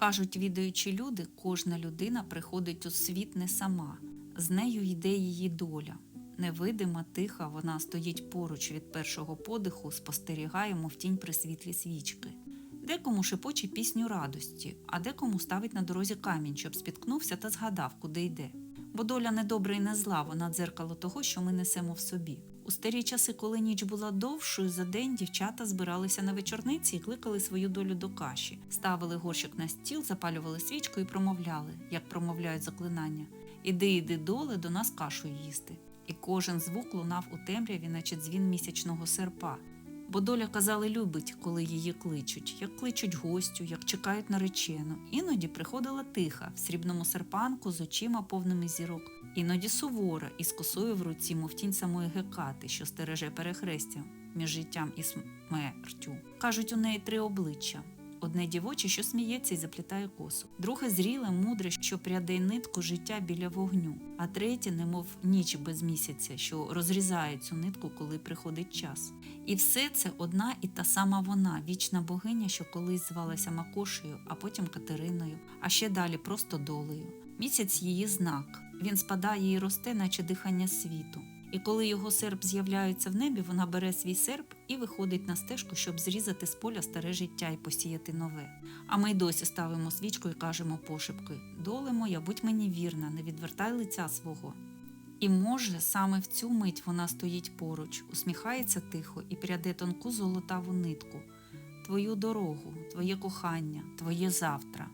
Кажуть, відаючі люди, кожна людина приходить у світ не сама, з нею йде її доля. Невидима, тиха, вона стоїть поруч від першого подиху, спостерігаємо в тінь при світлі свічки. Декому шепоче пісню радості, а декому ставить на дорозі камінь, щоб спіткнувся та згадав, куди йде. Бо доля не добра і не зла, вона дзеркало того, що ми несемо в собі. У старі часи, коли ніч була довшою за день, дівчата збиралися на вечорниці і кликали свою долю до каші, ставили горщик на стіл, запалювали свічку і промовляли, як промовляють заклинання: Іди, іди доле, до нас кашу їсти. І кожен звук лунав у темряві, наче дзвін місячного серпа. Бо доля казали любить, коли її кличуть, як кличуть гостю, як чекають наречену. Іноді приходила тиха в срібному серпанку з очима повними зірок, іноді сувора із косою в руці, мов тінь самої гекати, що стереже перехрестя між життям і смертю. Кажуть, у неї три обличчя. Одне дівоче, що сміється і заплітає косу, друге зріле, мудре, що прядає нитку життя біля вогню, а третє, немов ніч без місяця, що розрізає цю нитку, коли приходить час. І все це одна і та сама вона, вічна богиня, що колись звалася Макошею, а потім Катериною, а ще далі просто долею. Місяць її знак. Він спадає і росте, наче дихання світу. І коли його серп з'являється в небі, вона бере свій серп і виходить на стежку, щоб зрізати з поля старе життя і посіяти нове. А ми й досі ставимо свічку і кажемо пошепки: Доле моя, будь мені вірна, не відвертай лиця свого. І може, саме в цю мить вона стоїть поруч, усміхається тихо і пряде тонку золотаву нитку, твою дорогу, твоє кохання, твоє завтра.